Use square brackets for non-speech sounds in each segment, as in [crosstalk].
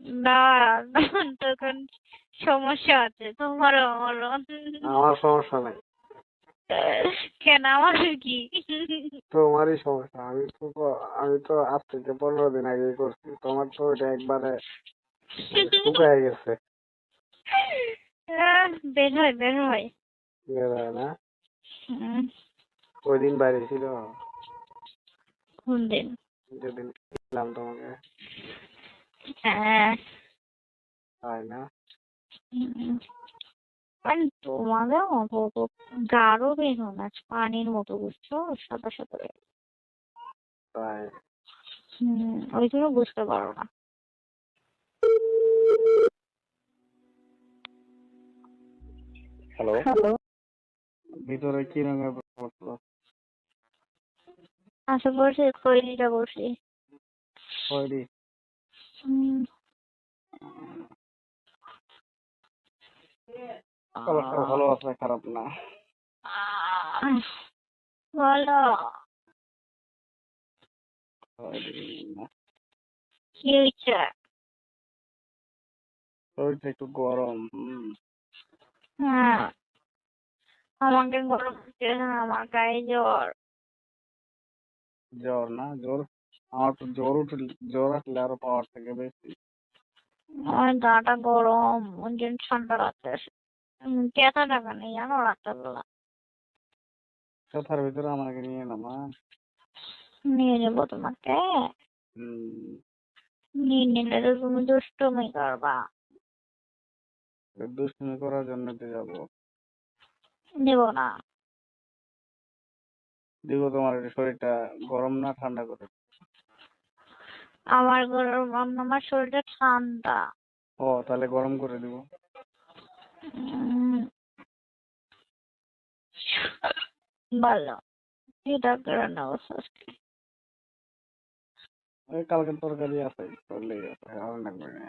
না তখন সমস্যা আছে। তোমারও আমারও আমার সমস্যা নাই। কেন আমার কি? তোমারই সমস্যা। আমি তো আমি তো আজ থেকে পনেরো দিন আগে করছি। তোমার তো ওইটা একবারে শুকায় গেছে। বের হয় বের হয়। বের হয় না? ওই দিন বাইরে ছিল? কোন দিন যেদিন হ্যাঁ। তাই না? মানে তোমাদের মতো তো গাঢ় বের না পানির মতো বুঝছ? সাদা সাদা। তাই। হুম ওই জন্য বুঝতে পারো না। হ্যালো। হ্যালো। ভিতরে কি রঙের পড়ল আশা করছি খৈরিটা বসি। খয়েরি। হুম কালারটা ভালো আছে খারাপ না। আহ, বলো খয়েরি না কি হয়েছে? শরীরটা একটু গরম হুম। হ্যাঁ। আমাকে গরম হচ্ছে আমার গায়ে জ্বর। জ্বর না জ্বর? আমার তো জ্বর উঠলে জ্বর আসলে আরও পাওয়ার থেকে বেশি। আমার গাটা গরম ওই জন্য ঠান্ডা লাগতেছে কেতা টাকা নেই জানো রাত্রেবেলা। কথার ভিতরে আমাকে নিয়ে নামা নিয়ে যাব তোমাকে। নিয়ে নিলে তো তুমি দুষ্টুমি করবা। দুষ্টুমি করার জন্য তো যাব। দেবো না। দেখো তোমার শরীরটা গরম না ঠান্ডা করে। আমার গরম আমার শরীরটা ঠান্ডা। ও তাহলে গরম করে দিব। বলো কি ডাক্তার নেব আজকে ওই কালকের তরকারি আছে করলেই আছে আর লাগবে না।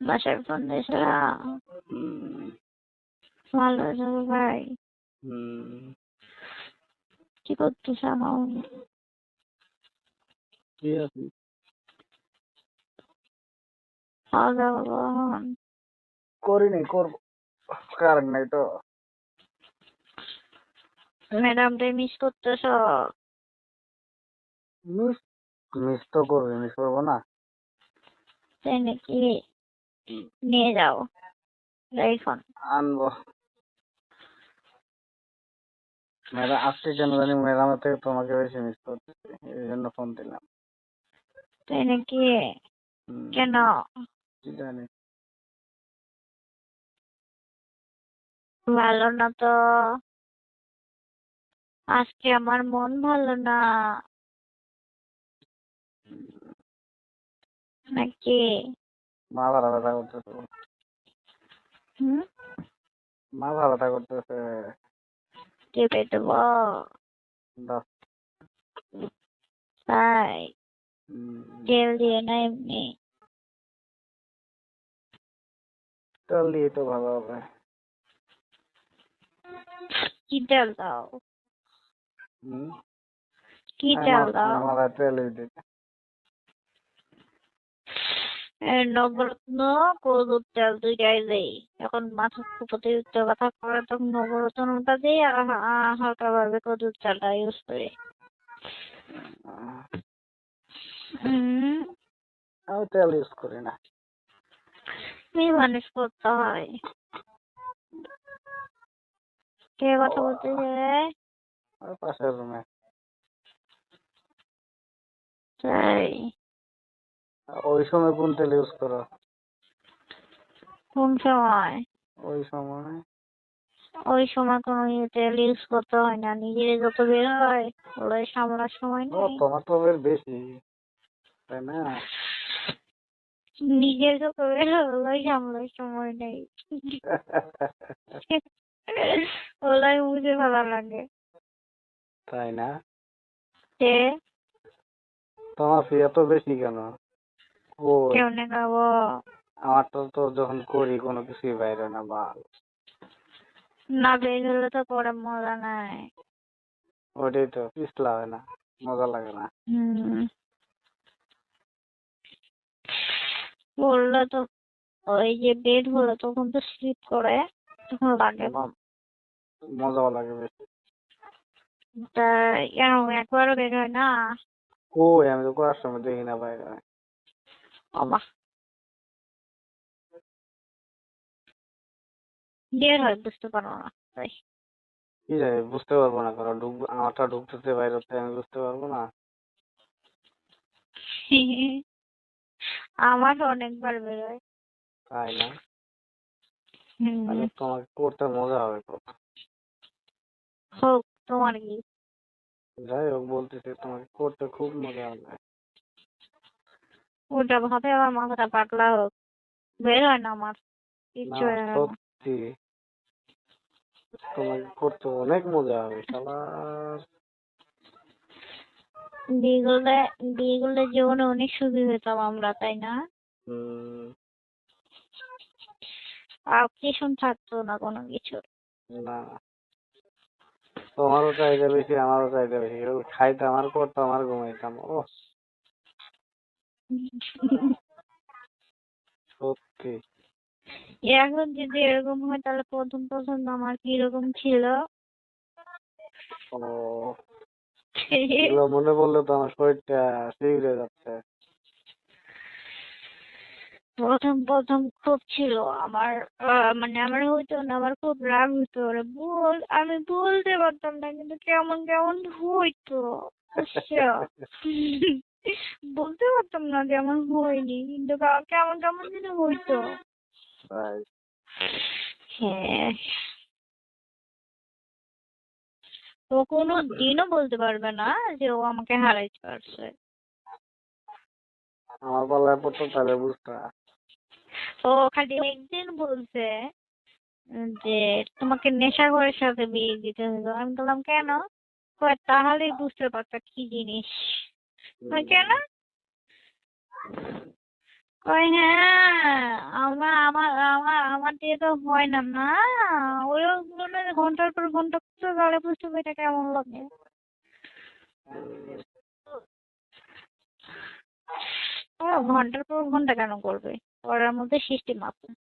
বাসায় ফোন দিয়েছিলাম ভালো যাবে ভাই? কি করতেছ আমার? কি আছে? খাওয়া দাওয়া কখন? করি নাই করব। কারেন্ট নাই তো। ম্যাডামটাই মিস করতেছ? মিস মিস তো করবে মিস করব না। তাই নাকি? নিয়ে যাও। এখন। আনব। ম্যাডাম আজকে কেন জানি ম্যাডামের থেকে তোমাকে বেশি মিস করতেছি এই জন্য ফোন দিলাম। তাই নাকি? কেন? জানি ভালো না তো। আজকে আমার মন ভালো না। নাকি? মাথা ব্যথা করতেছে হুম? মাথা ব্যথা করতেছে টিপে দেবো। দাস তাই। জেল দিয়ে না এমনি। তেল দিয়ে তো ভালো হবে। কি তেল দাও? কি তেল দাও? মাথায় তেল দিতে নবরত্ন কদুর তেল দুইটাই দেই। এখন মাথা কুপোতে উঠতে ব্যথা করে তখন নবরত্নটা দিই আর হালকা ভাবে কদুর তেলটা ইউজ করি। হুম। আমি তেল ইউজ করি না। কি মানুষ করতে হয়। কে কথা বলতেছে ওই পাশের রুমে। তাই? ওই সময় কোন তেল ইউজ করো? কোন সময়? ওই সময়। ওই সময় কোনো ইয়ে তেল ইউজ করতে হয় না। নিজের যত বের হয় ওরাই সামলার সময় নেই। তোমার তো বেশি তাই না? নিজের হয় ওরাই সামলার সময় নেই। ওলাই বুঝে ভালো লাগে। তাই না? তোমার ফি তো বেশি কেন? ও কেমনে খাব? আমার তো তো যখন করি কোনো কিছুই বাইরে না বাল। না বের হলে তো পরে মজা নাই। ওটাই তো পিছলা হয় না মজা লাগে না। করলে তো ওই যে বের হলে তখন তো স্লিপ করে তখন লাগে কম মজাও লাগে বেশি। তা কেন একবারও বের হয় না? কই আমি তো করার সময় দেখি না বাইরে। বাবা। বের হয় বুঝতে পারো না তাই। কি জানি বুঝতে পারব না কারণ ঢুক আমারটা ঢুকতেছে বাইরে আমি বুঝতে পারব না। [laughs] আমার অনেকবার বের হয় তাই না? তাহলে তোমাকে করতে মজা হবে তো হোক তোমার কি? যাই হোক বলতেছি তোমাকে করতে খুব মজা হবে। ওটা ভাবে আমার মাথাটা পাতলা হোক। বের হয় না আমার। কিচ্ছু হয় না। সত্যি। তোমাকে করতে অনেক মজা হবে শালার বিয়ে করলে বিয়ে করলে জীবনে অনেক সুখী হতাম আমরা তাই না? আর থাকতো না কোনো কিছু। না। তোমারও চাহিদা বেশি আমারও চাহিদা বেশি। খাইতাম আর করতাম আর ঘুমাইতাম। ও সত্যি। এখন যদি এরকম হয় তাহলে প্রথম পছন্দ আমার কীরকম ছিল? ও। এগুলো মনে পড়লে তো আমার শরীরটা শিউরে যাচ্ছে। প্রথম প্রথম খুব ছিল আমার মানে আমার হইতো না আমার খুব রাগ হইতো বল আমি বলতে পারতাম না কিন্তু কেমন কেমন হইতো বলতে পারতাম না যে আমার হয়নি কিন্তু কেমন কেমন যেন হইতো। হ্যাঁ। ও কোনো দিনও বলতে পারবে না যে ও আমাকে হারাইতে পারছে। আমার পাল্লায় পড়তো তাহলে বুঝতা ও খালি একদিন বলছে যে তোমাকে নেশাখোরের সাথে বিয়ে দিতে হলো আমি বললাম কেন? কয় তাহলেই বুঝতে পারতা কি জিনিস। কেন? কয় হ্যাঁ আমার আমার আমার আমার দিয়ে তো হয় না না ওই ঘণ্টার পর ঘণ্টা তাহলে বুঝতে পারি কেমন লাগে? ও ঘণ্টার পর ঘণ্টা কেন করবে? ওটার মধ্যে সিস্টেম আছে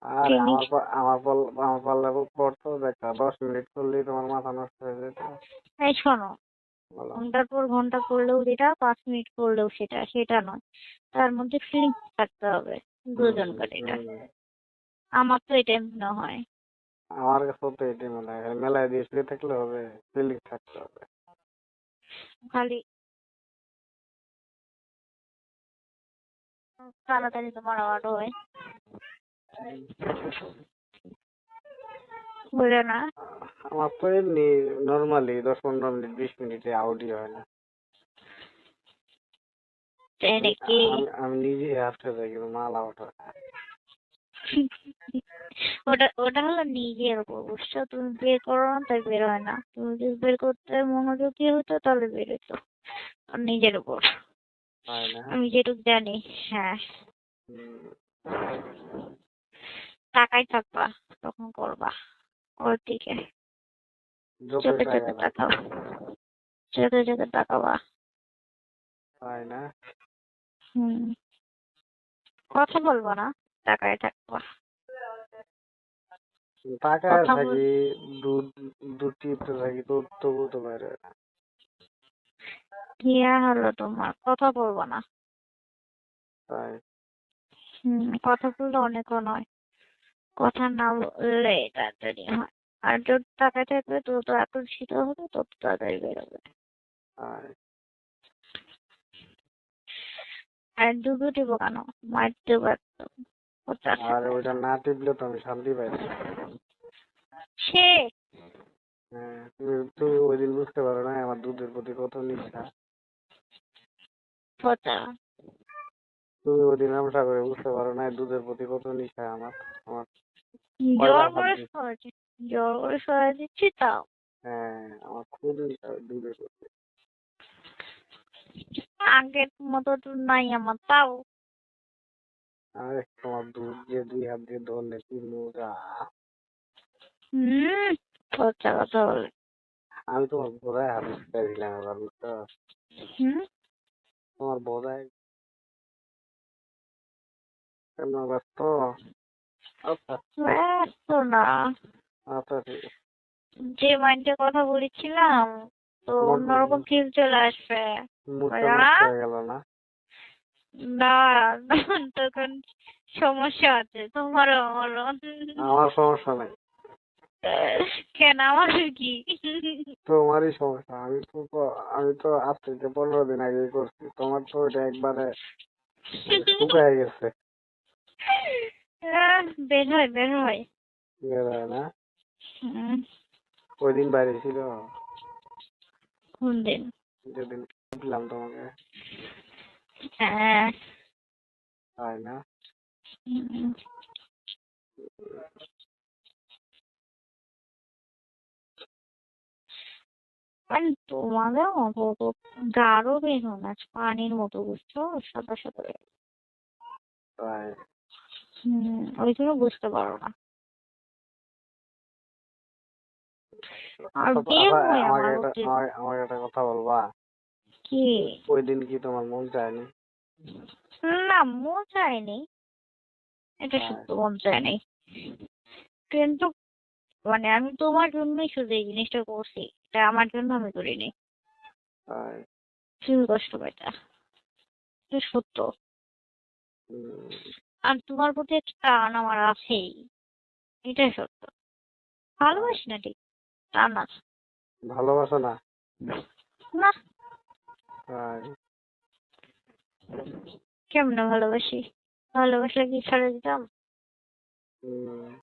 আর আমার আমার পাল- আমার পাল্লায় পড়তো দেখা দশ মিনিট করলেই তোমার মাথা নষ্ট হয়ে যেত। এই শোনো ঘণ্টার পর ঘণ্টা করলেও যেটা পাঁচ মিনিট করলেও সেটা সেটা নয়। তার মধ্যে ফিলিংস থাকতে হবে। দুজনকার এটা। আমার তো এটাই মনে হয়। আমার কাছে তো এটাই মনে হয় মেলায় দিয়ে শুয়ে থাকলে হবে ফিলিং থাকতে হবে। খালি তাড়াতাড়ি তোমার আওয়াজ হয় বুঝলে না? আমার তো এমনি নর্মালি দশ পনেরো মিনিট বিশ মিনিটে আউটই হয় না। আমি- নিজে হাঁটতে যাই কিন্তু মাল আউট হয়। ওটা ওটা হলো নিজের উপর বুঝছ তুমি বের করো না তাই বের হয় না। তুমি যদি বের করতে মনোযোগী হতো তাহলে বের হতো আর নিজের উপর। আমি যেটুকু জানি হ্যাঁ। টাকাই থাকবা তখন করবা। ওর দিকে। চোখে টাকা চোখে। তাকাও। চোখে চোখে তাকাবা। তাই না। হুম। কথা বলব না? টাকায় থাকবা। টাকায় থাকি দুধ দুধ টিপতে থাকি তো তবু তো বাইরে। ইয়া হলো তোমার? কথা বলব না। তাই। হুম কথা বললে অনেকও নয়। কথা না বললে তাড়াতাড়ি হয়। আর যত টাকা থাকবে তত আকর্ষিত হবে তত তাড়াতাড়ি বেরোবে। আর দুধু টিপো কেন? মারতে পারতো আর ওইটা না টিপলে তো আমি শান্তি পাই না। সে। হ্যাঁ তুমি তুমি ওই দিন বুঝতে পারো না আমার দুধের প্রতি কত নিষ্ঠা। ওটা। তুমি ওই দিন ব্যবসা করে বুঝতে পারো না দুধের প্রতি কত নিষ্ঠা আমার আমার জোর করে। সরাই জোর করে সরাই দিচ্ছি তাও। হ্যাঁ আমার খুব নিষ্ঠা দুধের প্রতি। আগের মতো তো নাই আমার তাও। আরে তোমার দুধ দিয়ে দুই হাত দিয়ে ধরলে কি মজা হুম খরচা কথা বলে। আমি তোমার বোধায় হাত ঢুকাই দিলাম এবার হুম। তোমার বোধায় কেন ব্যস্ত? আচ্ছা। ব্যস্ত না। আচ্ছা ঠিক যে মাইন্ডে কথা বলেছিলাম তো অন্যরকম ফিল চলে আসবে। না? না তখন সমস্যা আছে। তোমারও আমারও। আমার সমস্যা নাই। কেন আমার কি? তোমারই সমস্যা। আমি তো আমি তো আজ থেকে পনেরো দিন আগে করছি তোমার তো ওইটা একবারে শুকায় গেছে। বের হয় বের হয়। বের হয় না? ওই দিন বাইরে ছিল? কোন দিন? যেদিন তোমাকে। হ্যাঁ। তাই না? মানে তোমাদের মতো তো গাঢ় বেরো না পানির মতো বুঝছ? সাদা সাদা। হম ওই জন্য বুঝতে পারো না। আর আমার একটা কথা বলবা। কি? ওই দিন কি তোমার মন চায়নি? না মন চায়নি। এটা। সত্য মন চায়নি। কিন্তু মানে আমি তোমার জন্যই শুধু এই জিনিসটা করছি এটা আমার জন্য আমি করিনি। শুধু কষ্ট পাইটা এটা সত্য। আর তোমার প্রতি একটা টান আমার আছেই। এটাই সত্য। ভালোবাসি না ঠিক? তা না ভালোবাসো না? না। কেমনে ভালোবাসি? ভালোবাসলে কি ছাড়া দিতাম? উম,